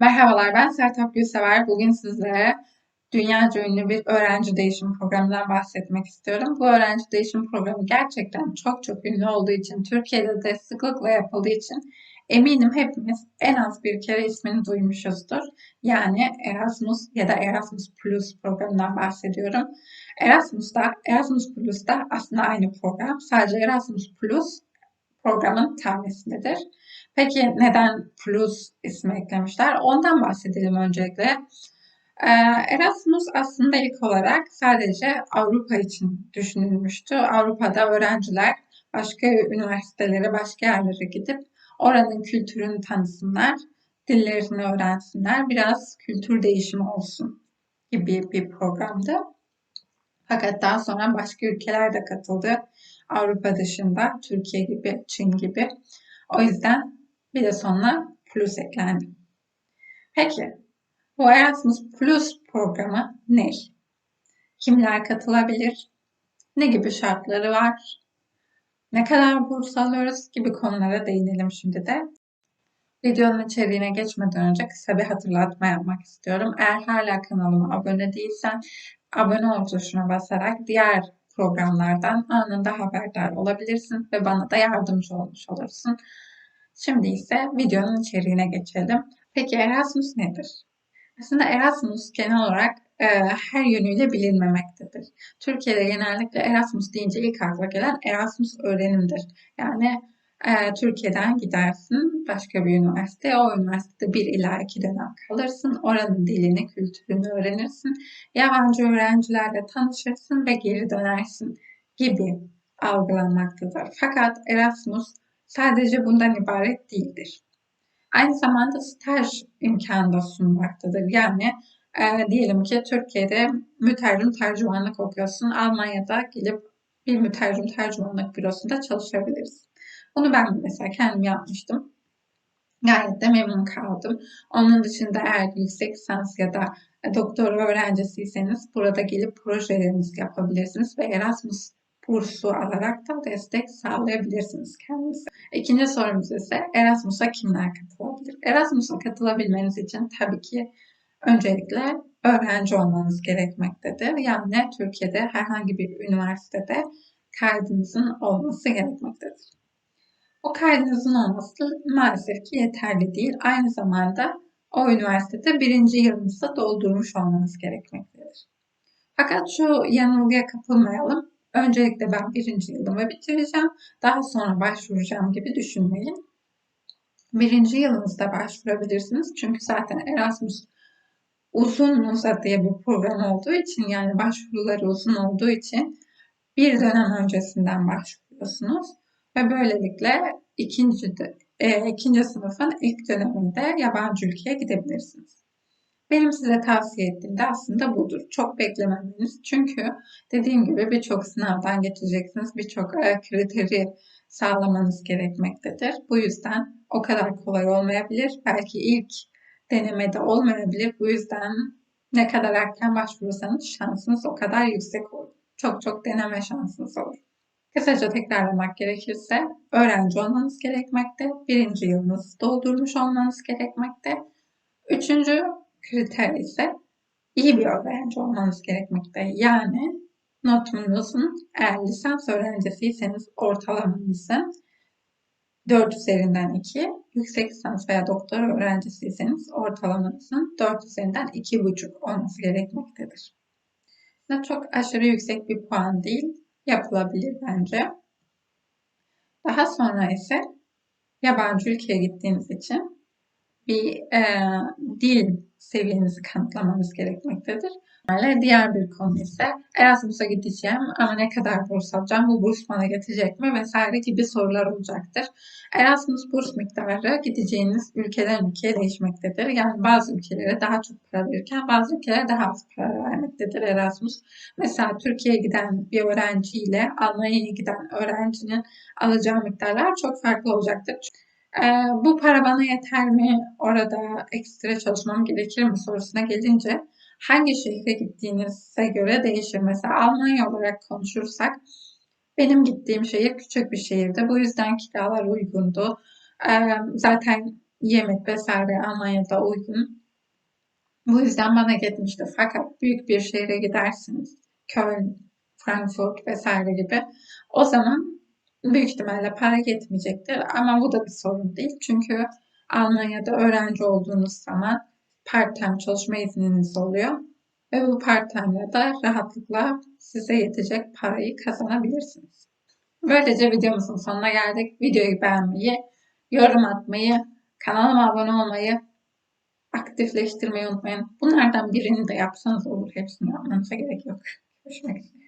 Merhabalar, ben Sertap Gülsever. Bugün sizlere dünyaca ünlü bir öğrenci değişim programından bahsetmek istiyorum. Bu öğrenci değişim programı gerçekten çok çok ünlü olduğu için, Türkiye'de de sıklıkla yapıldığı için eminim hepimiz en az bir kere ismini duymuşuzdur. Yani Erasmus ya da Erasmus Plus programından bahsediyorum. Erasmus'ta, Erasmus Plus'ta aslında aynı program. Sadece Erasmus Plus programın tanesidir. Peki neden Plus ismi eklemişler? Ondan bahsedelim öncelikle. Ee, Erasmus aslında ilk olarak sadece Avrupa için düşünülmüştü. Avrupa'da öğrenciler başka üniversitelere, başka yerlere gidip oranın kültürünü tanısınlar, dillerini öğrensinler, biraz kültür değişimi olsun gibi bir programdı. Fakat daha sonra başka ülkeler de katıldı. Avrupa dışında Türkiye gibi, Çin gibi. O yüzden bir de sonuna plus eklendi. Peki bu Erasmus Plus programı ne? Kimler katılabilir? Ne gibi şartları var? Ne kadar burs alıyoruz gibi konulara değinelim şimdi de. Videonun içeriğine geçmeden önce kısa bir hatırlatma yapmak istiyorum. Eğer hala kanalıma abone değilsen abone ol tuşuna basarak diğer programlardan anında haberdar olabilirsin ve bana da yardımcı olmuş olursun. Şimdi ise videonun içeriğine geçelim. Peki Erasmus nedir? Aslında Erasmus genel olarak e, her yönüyle bilinmemektedir. Türkiye'de genellikle Erasmus deyince ilk akla gelen Erasmus öğrenimdir. Yani e, Türkiye'den gidersin başka bir üniversiteye, o üniversitede bir ila iki dönem kalırsın, oranın dilini, kültürünü öğrenirsin, yabancı öğrencilerle tanışırsın ve geri dönersin gibi algılanmaktadır. Fakat Erasmus sadece bundan ibaret değildir. Aynı zamanda staj imkanı da sunmaktadır. Yani e, diyelim ki Türkiye'de mütercim tercümanlık okuyorsun. Almanya'da gelip bir mütercim tercümanlık bürosunda çalışabiliriz. Bunu ben mesela kendim yapmıştım. Gayet de memnun kaldım. Onun dışında eğer yüksek lisans ya da doktora öğrencisiyseniz burada gelip projelerinizi yapabilirsiniz ve Erasmus bursu alarak da destek sağlayabilirsiniz kendinize. İkinci sorumuz ise Erasmus'a kimler katılabilir? Erasmus'a katılabilmeniz için tabii ki öncelikle öğrenci olmanız gerekmektedir. Yani Türkiye'de herhangi bir üniversitede kaydınızın olması gerekmektedir. O kaydınızın olması maalesef ki yeterli değil. Aynı zamanda o üniversitede birinci yılınızda doldurmuş olmanız gerekmektedir. Fakat şu yanılgıya kapılmayalım. Öncelikle ben birinci yılımı bitireceğim. Daha sonra başvuracağım gibi düşünmeyin. Birinci yılınızda başvurabilirsiniz. Çünkü zaten Erasmus uzun uzadıya bir program olduğu için yani başvuruları uzun olduğu için bir dönem öncesinden başvuruyorsunuz. Ve böylelikle ikinci, e, ikinci sınıfın ilk döneminde yabancı ülkeye gidebilirsiniz. Benim size tavsiye ettiğim de aslında budur. Çok beklememeniz. Çünkü dediğim gibi birçok sınavdan geçeceksiniz. Birçok e, kriteri sağlamanız gerekmektedir. Bu yüzden o kadar kolay olmayabilir. Belki ilk denemede olmayabilir. Bu yüzden ne kadar erken başvurursanız şansınız o kadar yüksek olur. Çok çok deneme şansınız olur. Kısaca tekrarlamak gerekirse öğrenci olmanız gerekmekte. Birinci yılınızı doldurmuş olmanız gerekmekte. Üçüncü kriter ise iyi bir öğrenci olmanız gerekmekte. Yani notunuzun eğer lisans öğrencisiyseniz ortalamanızın 4 üzerinden 2, yüksek lisans veya doktora öğrencisiyseniz ortalamanızın 4 üzerinden 2,5 olması gerekmektedir. Bu çok aşırı yüksek bir puan değil, yapılabilir bence. Daha sonra ise yabancı ülkeye gittiğiniz için bir e, dil seviyenizi kanıtlamanız gerekmektedir. Diğer bir konu ise Erasmus'a gideceğim ama ne kadar burs alacağım, bu burs bana yetecek mi vesaire gibi sorular olacaktır. Erasmus burs miktarı gideceğiniz ülkeden ülkeye değişmektedir. Yani bazı ülkelere daha çok para verirken bazı ülkelere daha az para vermektedir Erasmus. Mesela Türkiye'ye giden bir öğrenci ile Almanya'ya giden öğrencinin alacağı miktarlar çok farklı olacaktır. Ee, bu para bana yeter mi? Orada ekstra çalışmam gerekir mi sorusuna gelince hangi şehre gittiğinize göre değişir. Mesela Almanya olarak konuşursak benim gittiğim şehir küçük bir şehirdi. Bu yüzden kiralar uygundu. Ee, zaten yemek vesaire Almanya'da uygun. Bu yüzden bana gitmişti. Fakat büyük bir şehre gidersiniz. Köln, Frankfurt vesaire gibi. O zaman büyük ihtimalle para yetmeyecektir. Ama bu da bir sorun değil. Çünkü Almanya'da öğrenci olduğunuz zaman part-time çalışma izniniz oluyor. Ve bu part-time'la da rahatlıkla size yetecek parayı kazanabilirsiniz. Böylece videomuzun sonuna geldik. Videoyu beğenmeyi, yorum atmayı, kanalıma abone olmayı, aktifleştirmeyi unutmayın. Bunlardan birini de yapsanız olur. Hepsini yapmanıza gerek yok. Görüşmek üzere.